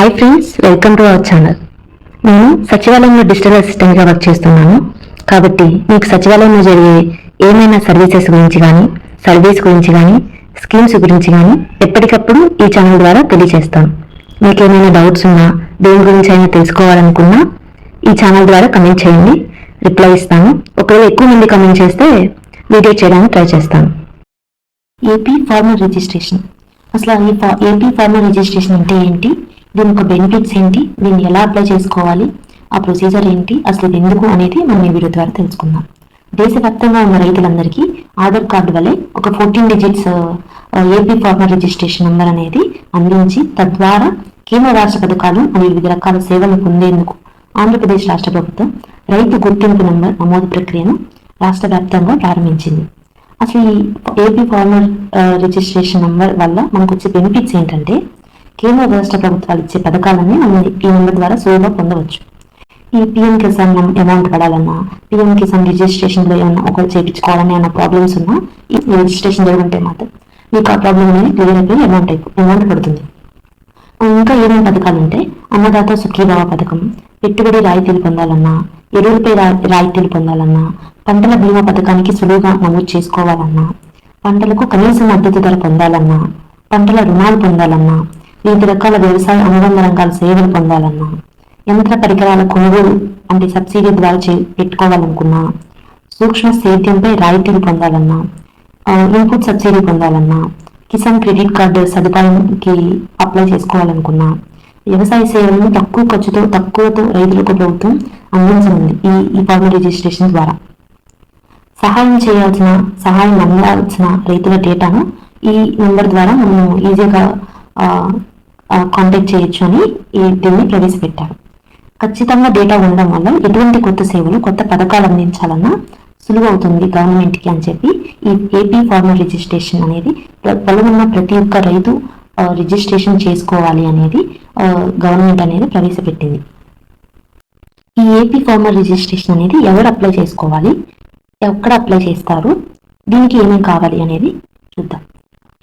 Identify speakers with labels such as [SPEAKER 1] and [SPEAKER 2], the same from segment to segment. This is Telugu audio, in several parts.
[SPEAKER 1] Hi friends welcome to our channel నేను సచివాలయంలో డిజిటల్ అసిస్టెంట్గా వర్క్ చేస్తున్నాను. కాబట్టి మీకు సచివాలయంలో జరిగే ఏమైనా సర్వీసెస్ గురించి కానీ సర్వీస్ గురించి కానీ స్కీమ్స్ గురించి కానీ ఎప్పటికప్పుడు ఈ ఛానల్ ద్వారా తెలియజేస్తాను మీకు ఏమైనా డౌట్స్ ఉన్నా దేని గురించి అయినా తెలుసుకోవాలనుకున్నా ఈ ఛానల్ ద్వారా కమెంట్ చేయండి. రిప్లై ఇస్తాను. ఒకవేళ ఎక్కువ మంది కమెంట్ చేస్తే వీడియో చేయడానికి ట్రై చేస్తాను. ఏపీ ఫార్మర్ రిజిస్ట్రేషన్ అసలు ఈ ఏపీ ఫార్మర్ రిజిస్ట్రేషన్ అంటే ఏంటి? దీని యొక్క బెనిఫిట్స్ ఏంటి? దీన్ని ఎలా అప్లై చేసుకోవాలి? ఆ ప్రొసీజర్ ఏంటి? అసలు ఇది ఎందుకు అనేది మనం ఈ వీడియో ద్వారా తెలుసుకుందాం. దేశవ్యాప్తంగా ఉన్న రైతులందరికీ ఆధార్ కార్డు వలె ఒక fourteen digits AP farmer registration number అనేది అందించి తద్వారా కేంద్ర రాష్ట్ర పథకాలు మరియు వివిధ రకాల సేవలు పొందేందుకు ఆంధ్రప్రదేశ్ రాష్ట్ర ప్రభుత్వం రైతు గుర్తింపు నెంబర్ నమోదు ప్రక్రియను రాష్ట్ర వ్యాప్తంగా ప్రారంభించింది. అసలు ఈ ఏపీ ఫార్మర్ రిజిస్ట్రేషన్ నెంబర్ వల్ల మనకు వచ్చే బెనిఫిట్స్ ఏంటంటే కేంద్ర రాష్ట్ర ప్రభుత్వాలు ఇచ్చే పథకాలన్నీ మనం ఈ నెంబర్ ద్వారా సులువుగా పొందవచ్చు. ఈ పిఎం కిసాన్ అమౌంట్ పడాలన్నా పిఎం కిసాన్ రిజిస్ట్రేషన్లో ఏమన్నా ఒకరు చేయించుకోవాలని ఏమైనా ప్రాబ్లమ్స్ ఉన్నా ఈ రిజిస్ట్రేషన్ జరుగుంటే మాత్రం మీకు ఆ ప్రాబ్లమ్ అనేది క్లియర్ అయిపోయి అమౌంట్ అమౌంట్ పడుతుంది. ఇంకా ఏమేమి పథకాలు ఉంటే అన్నదాత సుఖీభావ పథకం పెట్టుబడి రాయితీలు పొందాలన్నా ఎరువులపై రాయితీలు పొందాలన్నా పంటల బీమా పథకానికి సులువుగా నమోదు చేసుకోవాలన్నా పంటలకు కనీస మద్దతు ధర పొందాలన్నా పంటల రుణాలు పొందాలన్నా వివిధ రకాల వ్యవసాయ అనుబంధ రంగాల సేవలు పొందాలన్నా యంత్ర పరికరాల కొనుగోలు అంటే సబ్సిడీ ద్వారా చే పెట్టుకోవాలనుకున్నా సూక్ష్మ సేద్యంపై రాయితీలు పొందాలన్నా ఇన్పుట్ సబ్సిడీ పొందాలన్నా కిసాన్ క్రెడిట్ కార్డు సదుపాయంకి అప్లై చేసుకోవాలనుకున్నా వ్యవసాయ సేవలను తక్కువ ఖర్చుతో తక్కువతో రైతులకు ప్రభుత్వం అందించనుంది ఈ ఈ ఫార్మర్ రిజిస్ట్రేషన్ ద్వారా. సహాయం చేయాల్సిన సహాయం అందాల్సిన రైతుల డేటాను ఈ నెంబర్ ద్వారా మనం ఈజీగా కాంటాక్ట్ చేయొచ్చు అని ఈ దీన్ని ప్రవేశపెట్టారు. ఖచ్చితంగా డేటా ఉండడం వల్ల ఎటువంటి కొత్త సేవలు కొత్త పథకాలు అందించాలన్నా సులువు అవుతుంది గవర్నమెంట్కి అని చెప్పి ఈ ఏపీ ఫార్మర్ రిజిస్ట్రేషన్ అనేది పొలమున్న పొలం ఉన్న ప్రతి ఒక్క రైతు రిజిస్ట్రేషన్ చేసుకోవాలి అనేది గవర్నమెంట్ అనేది ప్రవేశపెట్టింది. ఈ ఏపీ ఫార్మర్ రిజిస్ట్రేషన్ అనేది ఎవరు అప్లై చేసుకోవాలి ఎక్కడ అప్లై చేస్తారు దీనికి ఏమేమి కావాలి అనేది చూద్దాం.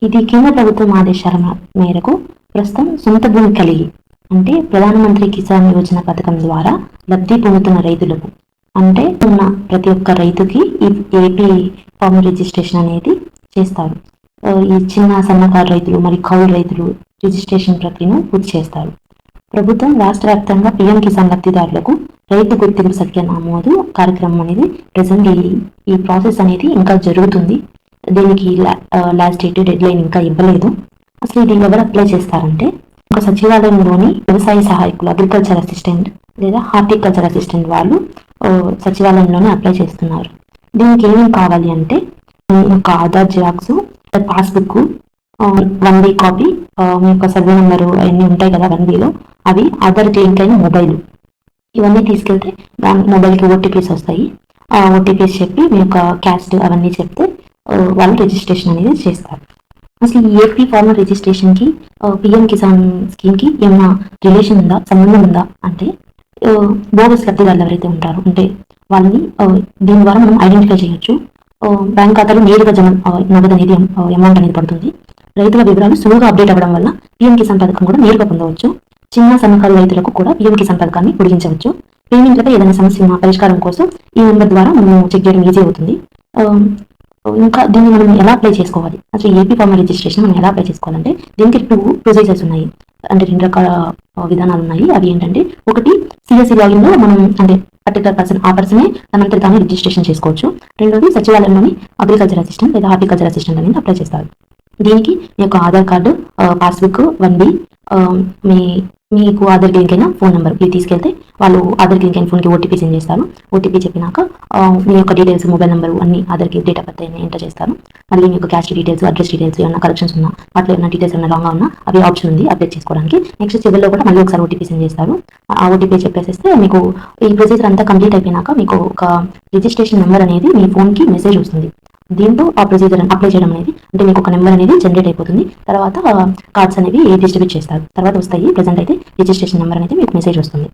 [SPEAKER 1] ఇది కేంద్ర ప్రభుత్వం ఆదేశాల మేరకు ప్రస్తుతం సొంత భూమి కలిగి అంటే ప్రధానమంత్రి కిసాన్ యోజన పథకం ద్వారా లబ్ధి పొందుతున్న రైతులకు. అంటే ఉన్న ప్రతి ఒక్క రైతుకి ఈ ఏపీ ఫామ్ రిజిస్ట్రేషన్ అనేది చేస్తారు. ఈ చిన్న సన్నకారు రైతులు మరియు కౌలు రైతులు రిజిస్ట్రేషన్ ప్రక్రియను పూర్తి చేస్తారు. ప్రభుత్వం రాష్ట్ర వ్యాప్తంగా పిఎం కిసాన్ లబ్ధిదారులకు రైతు గుర్తింపు సంఖ్య నమోదు కార్యక్రమం అనేది ప్రజెంట్ ఈ ఈ ప్రాసెస్ అనేది ఇంకా జరుగుతుంది. దీనికి లాస్ట్ డేట్ డెడ్ లైన్ ఇంకా ఇవ్వలేదు. అసలు దీన్ని ఎవరు అప్లై చేస్తారంటే ఒక సచివాలయంలోని వ్యవసాయ సహాయకులు అగ్రికల్చర్ అసిస్టెంట్ లేదా హార్టికల్చర్ అసిస్టెంట్ వాళ్ళు సచివాలయంలోనే అప్లై చేస్తున్నారు. దీనికి ఏమేమి కావాలి అంటే మీ యొక్క Aadhaar xerox passbook one B copy మీ యొక్క సర్వే నెంబరు అవన్నీ ఉంటాయి కదా వన్ బీలో అవి ఆధార్ లింక్ అయిన మొబైల్. ఇవన్నీ తీసుకెళ్తే దాని మొబైల్కి ఓటీపీస్ వస్తాయి. ఆ ఓటీపీస్ చెప్పి మీ యొక్క క్యాస్ట్ అవన్నీ చెప్తే Uh, వాళ్ళు రిజిస్ట్రేషన్ అనేది చేస్తారు. అసలు ఈ ఏపీ ఫార్మర్ రిజిస్ట్రేషన్కి పిఎం కిసాన్ స్కీమ్కి ఏమైనా రిలేషన్ ఉందా సంబంధం ఉందా అంటే uh, బోగస్ లబ్ధిదారులు ఎవరైతే ఉంటారో అంటే వాళ్ళని uh, దీని ద్వారా మనం ఐడెంటిఫై చేయొచ్చు. బ్యాంక్ ఖాతాలో నేరుగా జమ నగదు అనేది అమౌంట్ అనేది పడుతుంది. రైతుల వివరాలు సులువుగా అప్డేట్ అవ్వడం వల్ల పిఎం కిసాన్ పథకం కూడా నేరుగా పొందవచ్చు. చిన్న సన్నకారు రైతులకు కూడా పిఎం కిసాన్ పథకాన్ని పొడిగించవచ్చు పేమెంట్లపై ఏదైనా సమస్య ఉన్న పరిష్కారం కోసం ఈ నెంబర్ ద్వారా మనం చెక్ చేయడం ఈజీ అవుతుంది. Um, ఇంకా దీన్ని మనం ఎలా అప్లై చేసుకోవాలి? అసలు ఏపీ ఫార్మల్ రిజిస్ట్రేషన్ మనం ఎలా అప్లై చేసుకోవాలంటే దీనికి టూ ప్రొసీజర్స్ ఉన్నాయి. అంటే రెండు రకాల విధానాలు ఉన్నాయి. అవి ఏంటంటే ఒకటి సిఎస్సి లాగిన్లో మనం అంటే పర్టికులర్ పర్సన్ ఆ పర్సనే తనంతటి తాను రిజిస్ట్రేషన్ చేసుకోవచ్చు. రెండోది సచివాలయంలోని అగ్రికల్చర్ అసిస్టెంట్ లేదా హార్టికల్చర్ అసిస్టెంట్ అనేది అప్లై చేస్తారు. దీనికి మీ యొక్క Aadhaar card passbook one B మీ మీకు ఆధార్ లింక్ అయిన ఫోన్ నెంబర్ ఇది తీసుకెళ్తే వాళ్ళు ఆధార్ లింక్ అయిన ఫోన్కి ఓటీపీ సెండ్ చేస్తారు. ఓటీపీ చెప్పినాక మీ యొక్క డీటెయిల్స్ మొబైల్ నెంబర్ అన్ని ఆధార్కి డేట్ ఆఫ్ బర్త్ అయినా ఎంటర్ చేస్తారు. మళ్ళీ మీకు cash caste details address details ఏమైనా కరెక్షన్స్ ఉన్నా వాటిలో ఏమైనా డీటెయిల్స్ ఏమైనా రాంగ్ ఉన్నా అవి ఆప్షన్ ఉంది అప్డేట్ చేసుకోవడానికి. నెక్స్ట్ చివరిలో కూడా మళ్ళీ ఒకసారి ఓటీపీ సెండ్ చేస్తారు. ఆ ఓటీపీ చెప్పేసేస్తే మీకు ఈ ప్రొసీజర్ అంతా కంప్లీట్ అయిపోయినాక మీకు ఒక రిజిస్ట్రేషన్ నెంబర్ అనేది మీ ఫోన్కి మెసేజ్ వస్తుంది. దీంతో ఆ ప్రొసీజర్ అప్లై చేయడం అనేది అంటే మీకు ఒక నెంబర్ అనేది జనరేట్ అయిపోతుంది. తర్వాత కార్డ్స్ అనేవి డిస్ట్రిబ్యూట్ చేస్తారు. తర్వాత వస్తాయి. ప్రజెంట్ అయితే రిజిస్ట్రేషన్ నెంబర్ అనేది మీకు మెసేజ్ వస్తుంది.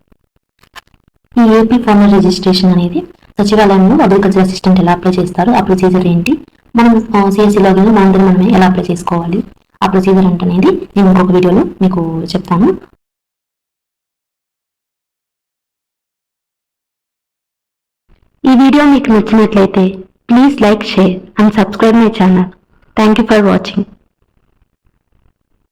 [SPEAKER 1] ఈ ఏపీ ఫార్మర్ రిజిస్ట్రేషన్ అనేది సచివాలయంలో అగ్రికల్చర్ అసిస్టెంట్ ఎలా అప్లై చేస్తారు ఆ ప్రొసీజర్ ఏంటి? మనం సిఎస్సి లాగిన్లో మనందరం మనం ఎలా అప్లై చేసుకోవాలి? ఆ ప్రొసీజర్ అంటనేది నేను ఇంకొక వీడియోలో మీకు చెప్తాను. ఈ వీడియో మీకు నచ్చినట్లయితే please like share and subscribe my channel thank you for watching